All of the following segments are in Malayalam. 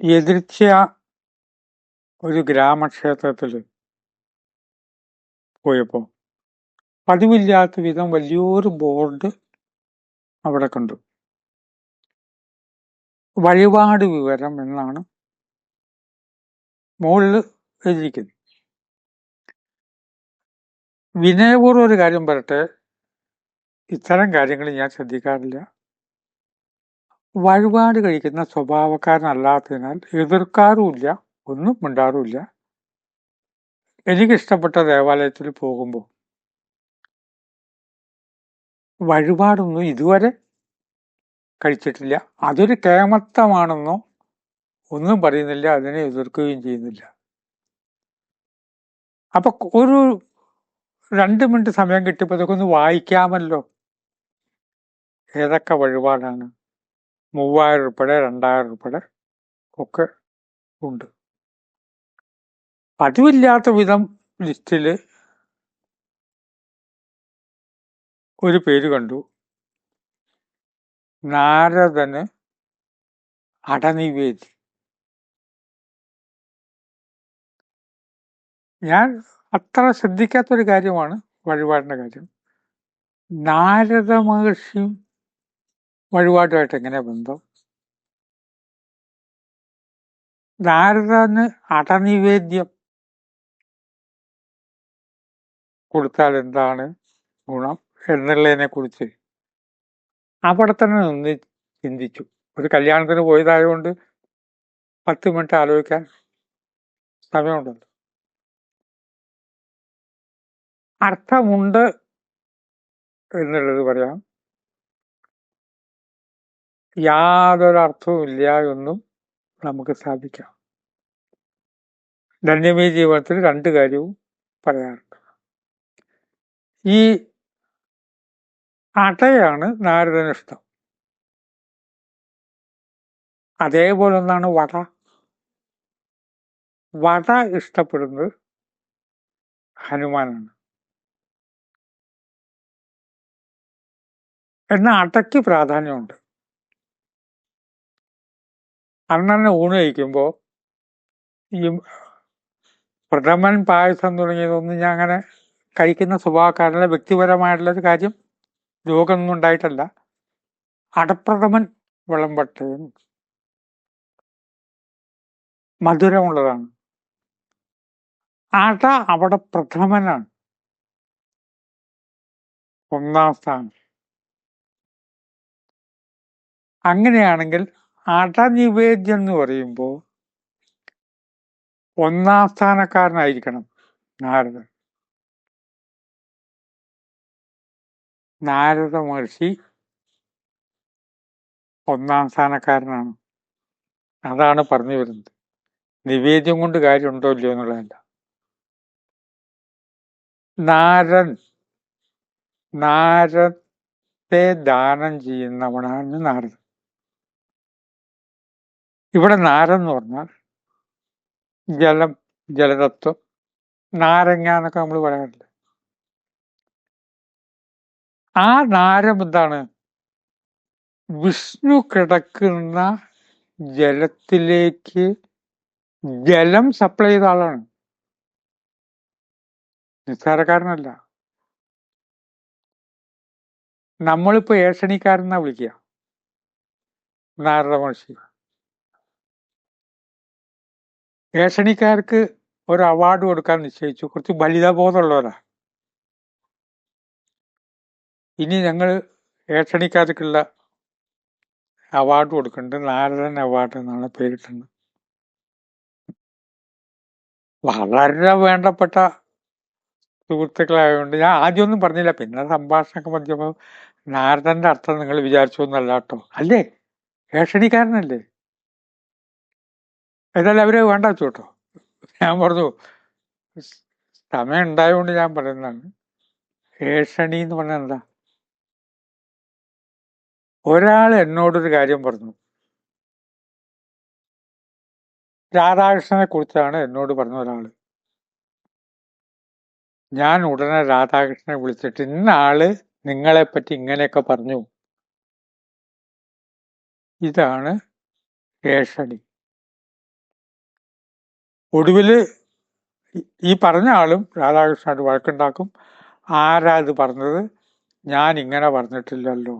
എതിർച്ച ഒരു ഗ്രാമക്ഷേത്രത്തിൽ പോയപ്പോൾ പതിവില്ലാത്ത വിധം വലിയൊരു ബോർഡ് അവിടെ കണ്ടു. വഴിപാട് വിവരം എന്നാണ് മുകളിൽ എഴുതിയിരിക്കുന്നത്. വിനയപൂർവം ഒരു കാര്യം പറട്ടെ ഇത്തരം കാര്യങ്ങൾ ഞാൻ ശ്രദ്ധിക്കാറില്ല. വഴിപാട് കഴിക്കുന്ന സ്വഭാവക്കാരനല്ലാത്തതിനാൽ എതിർക്കാറുമില്ല ഒന്നും മിണ്ടാറുമില്ല. എനിക്കിഷ്ടപ്പെട്ട ദേവാലയത്തിൽ പോകുമ്പോൾ വഴിപാടൊന്നും ഇതുവരെ കഴിച്ചിട്ടില്ല. അതൊരു കേമത്തമാണെന്നോ ഒന്നും പറയുന്നില്ല അതിനെ എതിർക്കുകയും ചെയ്യുന്നില്ല. അപ്പൊ ഒരു രണ്ട് മിനിറ്റ് സമയം ഒന്ന് വായിക്കാമല്ലോ. ഏതൊക്കെ വഴിപാടാണ്? മൂവായിരം ഉൾപ്പെടെ രണ്ടായിരം ഉൾപ്പെടെ ഒക്കെ ഉണ്ട്. പതിവില്ലാത്ത വിധം ലിസ്റ്റിൽ ഒരു പേര് കണ്ടു. നാരദന് അടനിവേദി. ഞാൻ അത്ര ശ്രദ്ധിക്കാത്തൊരു കാര്യമാണ് വഴിപാടിന്റെ കാര്യം. നാരദ മഹർഷിയും വഴിപാടുമായിട്ട് എങ്ങനെ ബന്ധം? നാരദന് അടനിവേദ്യം കൊടുത്താൽ എന്താണ് ഗുണം എന്നുള്ളതിനെ കുറിച്ച് അവിടെ തന്നെ നിന്ന് ചിന്തിച്ചു. ഒരു കല്യാണത്തിന് പോയതായതുകൊണ്ട് പത്ത് മിനിറ്റ് ആലോചിക്കാൻ സമയമുണ്ടല്ലോ. അർത്ഥമുണ്ട് എന്നുള്ളത് പറയാം. യാതൊരു അർത്ഥവും ഇല്ല എന്നും നമുക്ക് സ്ഥാപിക്കാം ധന്യമേ ജീവിതത്തിൽ രണ്ട് കാര്യവും പറയാറുണ്ട്. ഈ അടയാണ് നാരദനിഷ്ടം അതേപോലെ ഒന്നാണ് വട. വട ഇഷ്ടപ്പെടുന്നത് ഹനുമാനാണ്. എന്നാൽ അടയ്ക്ക് പ്രാധാന്യമുണ്ട്. അണ്ണനെ ഊണ് കഴിക്കുമ്പോൾ ഈ പ്രഥമൻ പായസം തുടങ്ങിയതൊന്നും ഞാൻ അങ്ങനെ കഴിക്കുന്ന സ്വഭാവക്കാരല്ല വ്യക്തിപരമായിട്ടുള്ളൊരു കാര്യം രോഗമൊന്നും ഉണ്ടായിട്ടല്ല. അടപ്രഥമൻ വിളമ്പട്ടയും മധുരമുള്ളതാണ്. അട അവിടെ പ്രഥമനാണ്. ഒന്നാം സ്ഥാനം. അങ്ങനെയാണെങ്കിൽ അടനിവേദ്യം എന്ന് പറയുമ്പോൾ ഒന്നാം സ്ഥാനക്കാരനായിരിക്കണം നാരദൻ. നാരദ മഹർഷി ഒന്നാം സ്ഥാനക്കാരനാണ്. അതാണ് പറഞ്ഞു വരുന്നത്. നിവേദ്യം കൊണ്ട് കാര്യമുണ്ടോ ഇല്ലയോ എന്നുള്ളതല്ല. നാരൻ നാരത്തെ ദാനം ചെയ്യുന്നവനാണ് നാരദൻ. ഇവിടെ നാരെന്ന് പറഞ്ഞാൽ ജലം ജലതത്വം നാരങ്ങ എന്നൊക്കെ നമ്മൾ പറയാറില്ല? ആ നാരം എന്താണ്? വിഷ്ണു കിടക്കുന്ന ജലത്തിലേക്ക് ജലം സപ്ലൈ ചെയ്ത ആളാണ്. നിസ്സാരക്കാരനല്ല. നമ്മളിപ്പോ ഏഷണിക്കാരെന്നാ വിളിക്കുക? നാരദ മഹർഷി ഏഷണിക്കാർക്ക് ഒരു അവാർഡ് കൊടുക്കാൻ നിശ്ചയിച്ചു. കുറച്ച് ബലിതബോധമുള്ളവരാ. ഇനി ഞങ്ങൾ ഏഷണിക്കാർക്കുള്ള അവാർഡ് കൊടുക്കുന്നുണ്ട്. നാരദൻ അവാർഡ് എന്നാണ് പേരിട്ടുണ്ട് വളരെ വേണ്ടപ്പെട്ട സുഹൃത്തുക്കളായതുകൊണ്ട് ഞാൻ ആദ്യമൊന്നും പറഞ്ഞില്ല. പിന്നെ സംഭാഷണമൊക്കെ പറഞ്ഞപ്പോൾ നാരദന്റെ അർത്ഥം നിങ്ങൾ വിചാരിച്ചു എന്നല്ല കേട്ടോ. അല്ലേ? ഏഷണിക്കാരനല്ലേ? ഏതായാലും അവരെ വേണ്ട വെച്ചു കേട്ടോ. ഞാൻ പറഞ്ഞു സമയം ഉണ്ടായതുകൊണ്ട് ഞാൻ പറയുന്നതാണ്. ഏഷണി എന്ന് പറഞ്ഞാൽ എന്താ? ഒരാൾ എന്നോടൊരു കാര്യം പറഞ്ഞു. രാധാകൃഷ്ണനെ കുറിച്ചാണ് എന്നോട് പറഞ്ഞ ഒരാൾ. ഞാൻ ഉടനെ രാധാകൃഷ്ണനെ വിളിച്ചിട്ട് ഇന്ന ആൾ നിങ്ങളെ പറ്റി ഇങ്ങനെയൊക്കെ പറഞ്ഞു. ഇതാണ് ഏഷണി. ഒടുവിൽ ഈ പറഞ്ഞ ആളും രാധാകൃഷ്ണനായിട്ട് വഴക്കുണ്ടാക്കും. ആരാ ഇത് പറഞ്ഞത്? ഞാൻ ഇങ്ങനെ പറഞ്ഞിട്ടില്ലല്ലോ.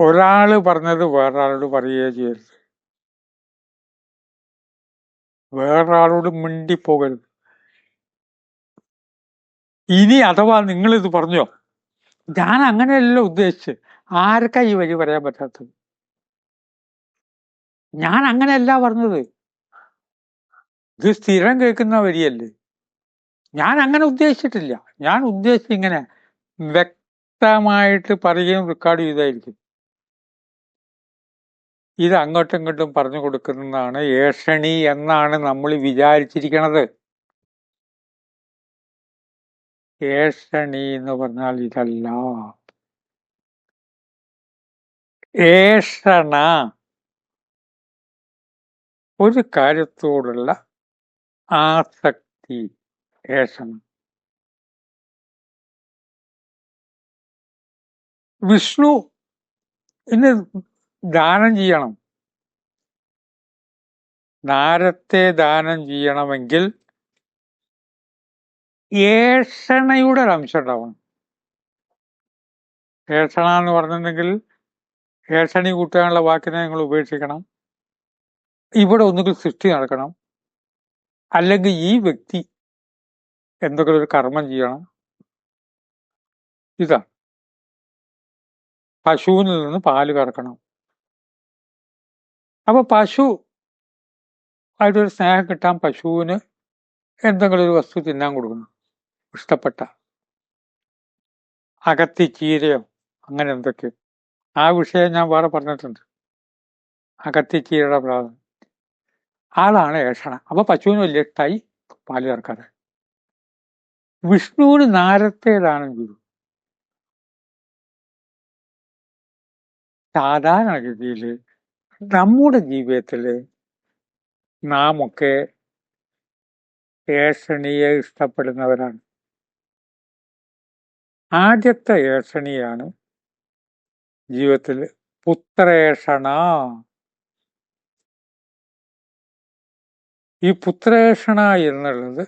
ഒരാൾ പറഞ്ഞത് വേറൊരാളോട് പറയുകയോ ചെയ്യരുത്. വേറൊരാളോട് മിണ്ടിപ്പോകരുത്. ഇനി അഥവാ നിങ്ങൾ ഇത് പറഞ്ഞോ ഞാൻ അങ്ങനെയല്ല ഉദ്ദേശിച്ച് ആർക്കാ ഈ വഴി പറയാൻ പറ്റാത്തത്? ഞാൻ അങ്ങനെയല്ല പറഞ്ഞത്. ഇത് സ്ഥിരം കേൾക്കുന്ന വരിയല്ലേ? ഞാൻ അങ്ങനെ ഉദ്ദേശിച്ചിട്ടില്ല. ഞാൻ ഉദ്ദേശിച്ച ഇങ്ങനെ വ്യക്തമായിട്ട് പറയുകയും റെക്കോർഡ് ചെയ്തായിരിക്കും. ഇത് അങ്ങോട്ടും ഇങ്ങോട്ടും പറഞ്ഞു കൊടുക്കുന്നതാണ് ഏഷണി എന്നാണ് നമ്മൾ വിചാരിച്ചിരിക്കണത്. ഏഷണി എന്ന് പറഞ്ഞാൽ ഇതല്ല. ഏഷണ. ഒരു കാര്യത്തോടുള്ള ആസക്തി ഏഷണ. വിഷ്ണു ഇന്ന് ദാനം ചെയ്യണം. നാരത്തെ ദാനം ചെയ്യണമെങ്കിൽ ഏഷണയുടെ അംശം ഉണ്ടാവണം. ഏഷണ എന്ന് പറഞ്ഞിട്ടുണ്ടെങ്കിൽ ഏഷണി കൂട്ടാനുള്ള വാക്കിനെ നിങ്ങൾ ഉപേക്ഷിക്കണം. ഇവിടെ ഒന്നുകിൽ സൃഷ്ടി നടക്കണം. അല്ലെങ്കിൽ ഈ വ്യക്തി എന്തെങ്കിലും ഒരു കർമ്മം ചെയ്യണം. ഇതാണ് പശുവിൽ നിന്ന് പാൽ കറക്കണം. അപ്പൊ പശു ആയിട്ടൊരു സ്നേഹം കിട്ടാൻ പശുവിന് എന്തെങ്കിലും ഒരു വസ്തു തിന്നാൻ കൊടുക്കണം. ഇഷ്ടപ്പെട്ട. അകത്തി ചീരയോ അങ്ങനെ എന്തൊക്കെയോ. ആ വിഷയം ഞാൻ വേറെ പറഞ്ഞിട്ടുണ്ട്. അകത്തി ചീരയുടെ പ്രാധാന്യം. ആളാണ് ഏഷണ അപ്പൊ പശുവിന് വലിയ ഇഷ്ടമായി പാൽ ചേർക്കാതെ. വിഷ്ണുവിന് നാരത്തേതാണ് ഗുരു. സാധാരണഗതിയിൽ നമ്മുടെ ജീവിതത്തിൽ നാം ഒക്കെ ഏഷണിയെ ഇഷ്ടപ്പെടുന്നവരാണ്. ആദ്യത്തെ ഏഷണിയാണ് ജീവിതത്തിൽ പുത്രേഷണ ഈ പുത്രേഷണ എന്നുള്ളത്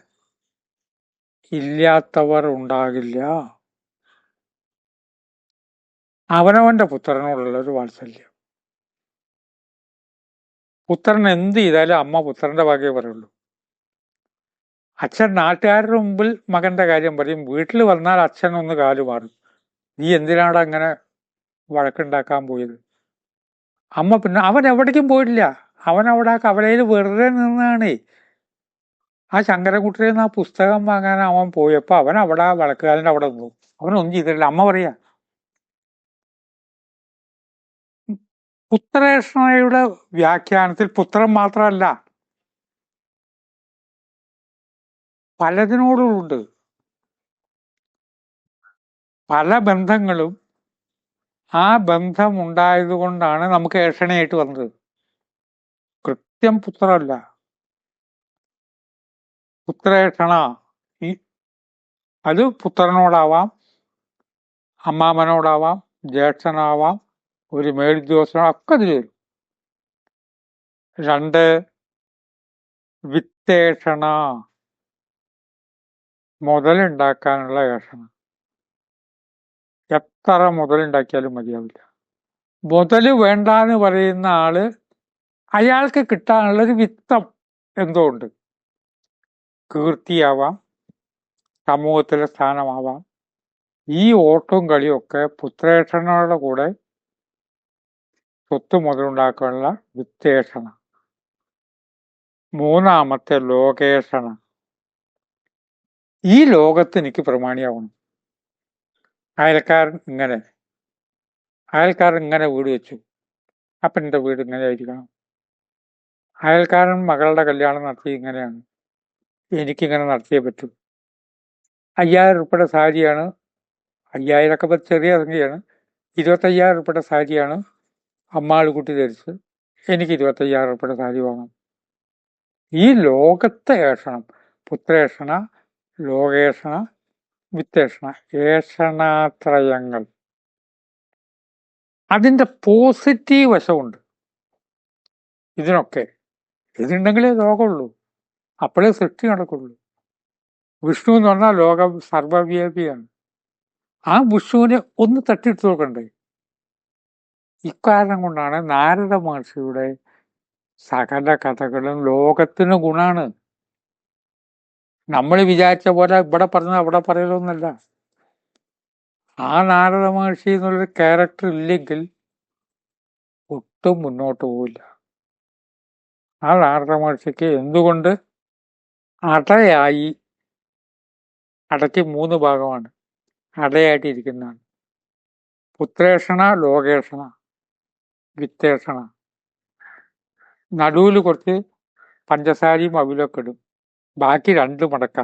ഇല്ലാത്തവർ ഉണ്ടാകില്ല. അവനവന്റെ പുത്രനോടുള്ള ഒരു വാത്സല്യം. പുത്രൻ എന്ത് ചെയ്താലും അമ്മ പുത്രന്റെ ഭാഗ്യമേ പറയുള്ളൂ. അച്ഛൻ നാട്ടുകാരുടെ മുമ്പിൽ മകന്റെ കാര്യം പറയും. വീട്ടിൽ വന്നാൽ അച്ഛൻ ഒന്ന് കാലു മാറും. നീ എന്തിനാണ് അങ്ങനെ വഴക്കുണ്ടാക്കാൻ പോയത്? അമ്മ പിന്നെ അവൻ എവിടേക്കും പോയിട്ടില്ല. അവൻ അവിടെ ആ കവലയിൽ വെറുതെ നിന്നാണ്. ആ ശങ്കരൻകുട്ടിയിൽ നിന്ന് ആ പുസ്തകം വാങ്ങാൻ അവൻ പോയപ്പോൾ അവൻ അവിടെ വിളക്കുകാലിന്റെ അവിടെ നിന്നു. അവനൊന്നും ചെയ്തിട്ടില്ല. അമ്മ പറയാ പുത്രേഷണയുടെ വ്യാഖ്യാനത്തിൽ പുത്രം മാത്രമല്ല പലതിനോടുമുണ്ട്. പല ബന്ധങ്ങളും ആ ബന്ധം ഉണ്ടായത് കൊണ്ടാണ് നമുക്ക് ഏഷണയായിട്ട് വന്നത്. കൃത്യം പുത്രല്ല പുത്രേഷണ അത് പുത്രനോടാവാം അമ്മാമനോടാവാം ജ്യേഷ്ഠനാവാം ഒരു മേൽദ്യോഷനോ ഒക്കെ അതിൽ വരും. രണ്ട് വിത്തേഷണ. മുതലുണ്ടാക്കാനുള്ള ഏഷണം. എത്ര മുതലുണ്ടാക്കിയാലും മതിയാവില്ല. മുതൽ വേണ്ടെന്ന് പറയുന്ന ആൾ അയാൾക്ക് കിട്ടാനുള്ള ഒരു വിത്തം എന്തോ ഉണ്ട് കീർത്തിയാവാം സമൂഹത്തിലെ സ്ഥാനമാവാം. ഈ ഓട്ടവും കളിയും ഒക്കെ പുത്രേഷണയുടെ കൂടെ സ്വത്ത് മുതലുണ്ടാക്കാനുള്ള വിത്തേഷണ. മൂന്നാമത്തെ ലോകേഷണ. ഈ ലോകത്ത് എനിക്ക് പ്രമാണിയാവണം. അയൽക്കാരൻ ഇങ്ങനെ. അയൽക്കാരൻ ഇങ്ങനെ വീട് വെച്ചു. അപ്പം എന്റെ വീട് ഇങ്ങനെ ആയിരിക്കണം. അയൽക്കാരൻ മകളുടെ കല്യാണം നടത്തി ഇങ്ങനെയാണ്. എനിക്കിങ്ങനെ നടത്തിയേ പറ്റൂ. അയ്യായിരം ഉൾപ്പെടെ സാരിയാണ്. അയ്യായിരമൊക്കെ ചെറിയ സംഖ്യയാണ്. ഇരുപത്തയ്യായിരം ഉൾപ്പെടെ സാരിയാണ് അമ്മാൾ കുട്ടി ധരിച്ച് എനിക്ക് ഇരുപത്തയ്യായിരം ഉൾപ്പെടെ സാരി വാങ്ങാം ഈ ലോകത്തെ ഏഷണം പുത്രേഷണ ലോകേഷണ വിത്തേഷണ ഏഷണാത്രയങ്ങൾ. അതിന്റെ പോസിറ്റീവ് വശമുണ്ട്. ഇതിനൊക്കെ ഇതുണ്ടെങ്കിലേ ലോകമുള്ളൂ. അപ്പോഴേ സൃഷ്ടി നടക്കുള്ളൂ. വിഷ്ണു എന്ന് പറഞ്ഞാൽ ലോകം സർവവ്യാപിയാണ്. ആ വിഷ്ണുവിനെ ഒന്ന് തട്ടിയെടുത്ത് നോക്കണ്ടേ? ഇക്കാരണം കൊണ്ടാണ് നാരദ മഹർഷിയുടെ സകല കഥകളും ലോകത്തിന് ഗുണാണ്. നമ്മൾ വിചാരിച്ച പോലെ ഇവിടെ പറഞ്ഞ അവിടെ പറയലൊന്നല്ല. ആ നാരദ മഹർഷി എന്നുള്ളൊരു ക്യാരക്ടർ ഇല്ലെങ്കിൽ ഒട്ടും മുന്നോട്ട് പോവില്ല. ആ നാരദ മഹർഷിക്ക് എന്തുകൊണ്ട് അടയായി? അടയ്ക്ക് മൂന്ന് ഭാഗമാണ്. അടയായിട്ടിരിക്കുന്നതാണ്. പുത്രേഷണ ലോകേഷണ വിത്തേഷണ. നടുവിൽ കുറച്ച് പഞ്ചസാരയും അവിലൊക്കെ ഇടും. ബാക്കി രണ്ട് മടക്ക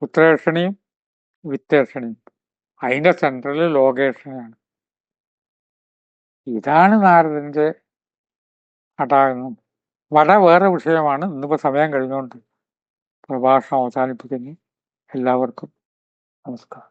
പുത്രേഷണിയും വിത്തേഷണയും. അതിന്റെ സെൻട്രൽ ലോകേഷണയാണ്. ഇതാണ് നാരദന്റെ അടാകണം വട വേറെ വിഷയമാണ്. ഇന്നിപ്പോൾ സമയം കഴിഞ്ഞുകൊണ്ട് പ്രഭാഷണം അവസാനിപ്പിക്കുന്നു. എല്ലാവർക്കും നമസ്കാരം.